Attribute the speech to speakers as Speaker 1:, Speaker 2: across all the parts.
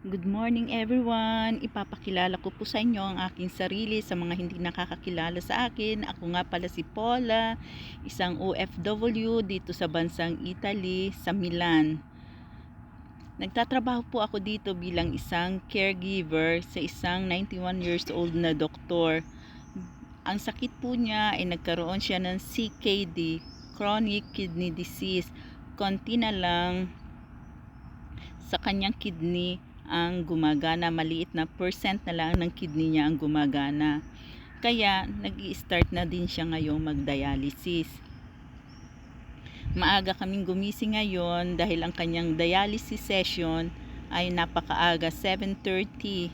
Speaker 1: Good morning everyone! Ipapakilala ko po sa inyo ang aking sarili sa mga hindi nakakakilala sa akin. Ako nga pala si Paula, isang OFW dito sa bansang Italy, sa Milan. Nagtatrabaho po ako dito bilang isang caregiver sa isang 91 years old na doktor. Ang sakit po niya ay nagkaroon siya ng CKD, chronic kidney disease. Konti na lang sa kanyang kidney ang gumagana. Maliit na percent na lang ng kidney niya ang gumagana. Kaya nag start na din siya ngayong mag-dialysis. Maaga kaming gumising ngayon dahil ang kanyang dialysis session ay napakaaga 7.30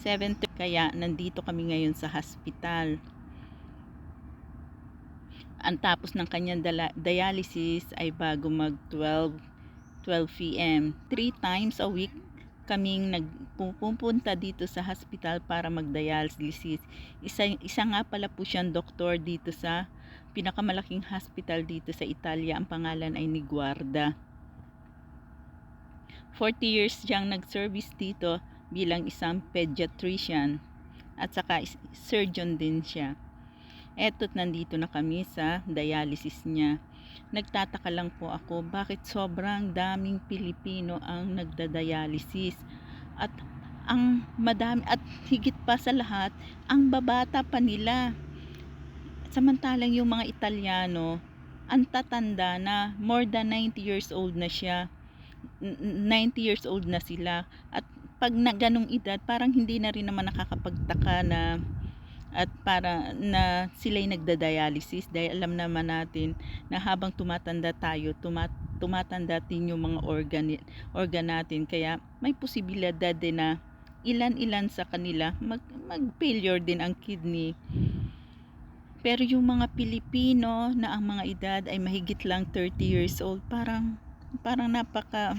Speaker 1: 7.30 kaya nandito kami ngayon sa hospital ang tapos ng kanyang dialysis ay bago mag 12 12 p.m. Three times a week kaming nagpupunta dito sa hospital para mag-dialysis. Isa, isa nga pala po siyang doktor dito sa pinakamalaking hospital dito sa Italia. Ang pangalan ay Niguarda. 40 years siyang nag-service dito bilang isang pediatrician at saka surgeon din siya. Eto't nandito na kami sa dialysis niya. Nagtataka lang po ako bakit sobrang daming Pilipino ang nagda-dialysis at ang madami at higit pa sa lahat ang babata pa nila. Samantalang yung mga Italiano ang tatanda na more than 90 years old na siya. 90 years old na sila at pag na ganong edad parang hindi na rin naman nakakapagtaka na at para na sila'y nagda-dialysis dahil alam naman natin na habang tumatanda tayo tumat tumatanda din yung mga organ organ natin. Kaya may posibilidad din na ilan-ilan sa kanila mag, mag-failure din ang kidney. Pero yung mga Pilipino na ang mga edad ay mahigit lang 30 years old parang parang napaka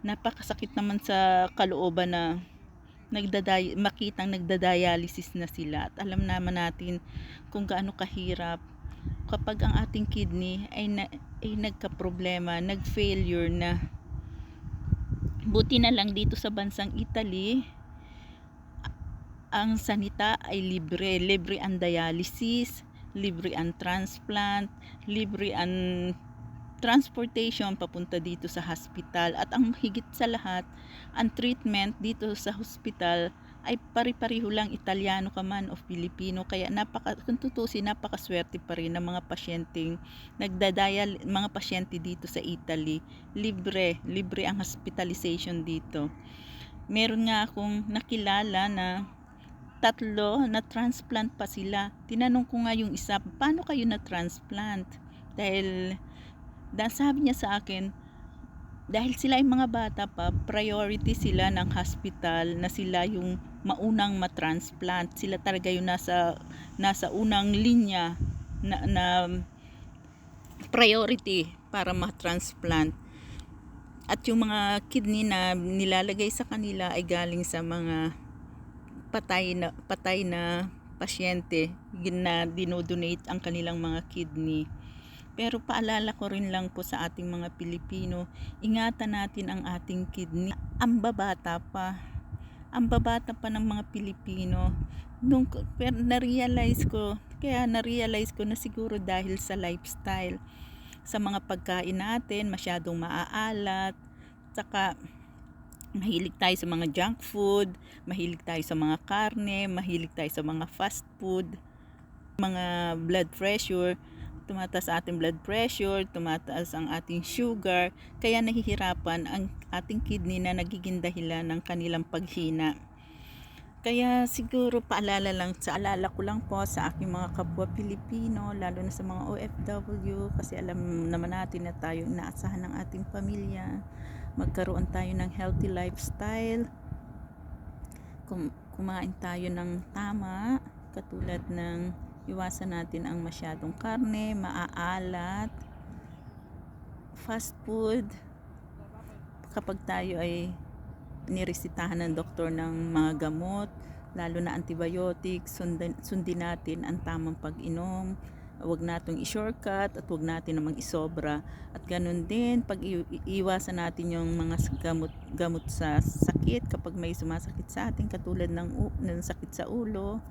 Speaker 1: napakasakit naman sa kalooban na nagdaday makitang nagdadialysis na sila at alam naman natin kung gaano kahirap kapag ang ating kidney ay, na, ay nagka-problema, nag-failure na. Buti na lang dito sa bansang Italy, ang sanita ay libre. Libre ang dialysis, libre ang transplant, libre ang transportation papunta dito sa hospital at ang higit sa lahat ang treatment dito sa hospital ay pari-pariho lang Italiano ka man o Filipino kaya napaka kung tutusin napakaswerte pa rin ng mga pasyenteng nagdadayal mga pasyente dito sa Italy. Libre libre ang hospitalization dito. Meron nga akong nakilala na tatlo na transplant pa sila. Tinanong ko nga yung isa paano kayo na transplant dahil dahil sabi niya sa akin, dahil sila ay mga bata pa, priority sila ng hospital na sila yung maunang matransplant. Sila talaga yung nasa, nasa unang linya na, na priority para matransplant. At yung mga kidney na nilalagay sa kanila ay galing sa mga patay na, patay na pasyente na dinodonate ang kanilang mga kidney. Pero paalala ko rin lang po sa ating mga Pilipino, ingatan natin ang ating kidney. Ang babata pa. Ang babata pa ng mga Pilipino. Nung, pero na-realize ko, kaya na-realize ko na siguro dahil sa lifestyle. Sa mga pagkain natin, masyadong maaalat. Saka, mahilig tayo sa mga junk food, mahilig tayo sa mga karne, mahilig tayo sa mga fast food, mga blood pressure tumataas ating blood pressure, tumataas ang ating sugar, kaya nahihirapan ang ating kidney na nagiging dahilan ng kanilang paghina. Kaya siguro paalala lang, sa alala ko lang po sa aking mga kapwa Pilipino, lalo na sa mga OFW, kasi alam naman natin na tayo inaasahan ng ating pamilya, magkaroon tayo ng healthy lifestyle, kum kumain tayo ng tama, katulad ng iwasan natin ang masyadong karne, maaalat, fast food. Kapag tayo ay niresitahan ng doktor ng mga gamot, lalo na antibiotics, sundin, sundin natin ang tamang pag-inom Huwag natong i-shortcut at huwag natin namang isobra. At ganun din, pag iiwasan natin yung mga gamot, gamot sa sakit kapag may sumasakit sa atin, katulad ng, ng sakit sa ulo,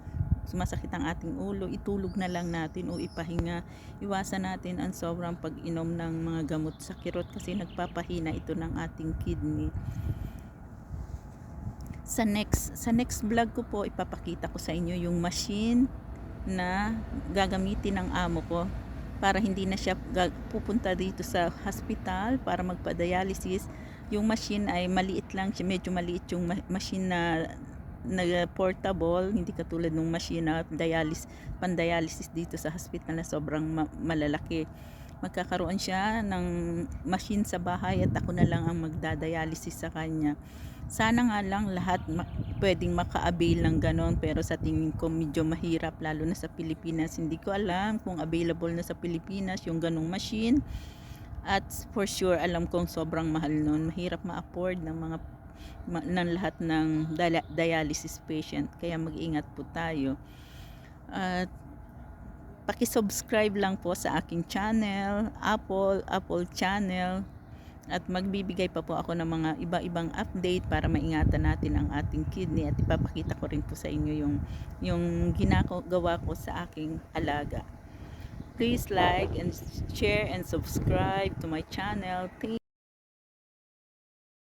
Speaker 1: sumasakit ang ating ulo, itulog na lang natin o ipahinga. Iwasan natin ang sobrang pag-inom ng mga gamot sa kirot kasi nagpapahina ito ng ating kidney. Sa next sa next vlog ko po ipapakita ko sa inyo yung machine na gagamitin ng amo ko para hindi na siya pupunta dito sa hospital para magpa-dialysis. Yung machine ay maliit lang medyo maliit yung ma- machine na na portable, hindi katulad ng machine na dialysis, pan-dialysis dito sa hospital na sobrang ma- malalaki. Magkakaroon siya ng machine sa bahay at ako na lang ang magdadialysis sa kanya. Sana nga lang lahat ma- pwedeng maka-avail ng ganon pero sa tingin ko medyo mahirap lalo na sa Pilipinas. Hindi ko alam kung available na sa Pilipinas yung ganong machine. At for sure alam kong sobrang mahal nun. Mahirap ma-afford ng mga ng lahat ng dialysis patient. Kaya mag-ingat po tayo. At paki-subscribe lang po sa aking channel, Apple, Apple channel. At magbibigay pa po ako ng mga iba-ibang update para maingatan natin ang ating kidney at ipapakita ko rin po sa inyo yung yung ginagawa ko sa aking alaga. Please like and share and subscribe to my channel. Thank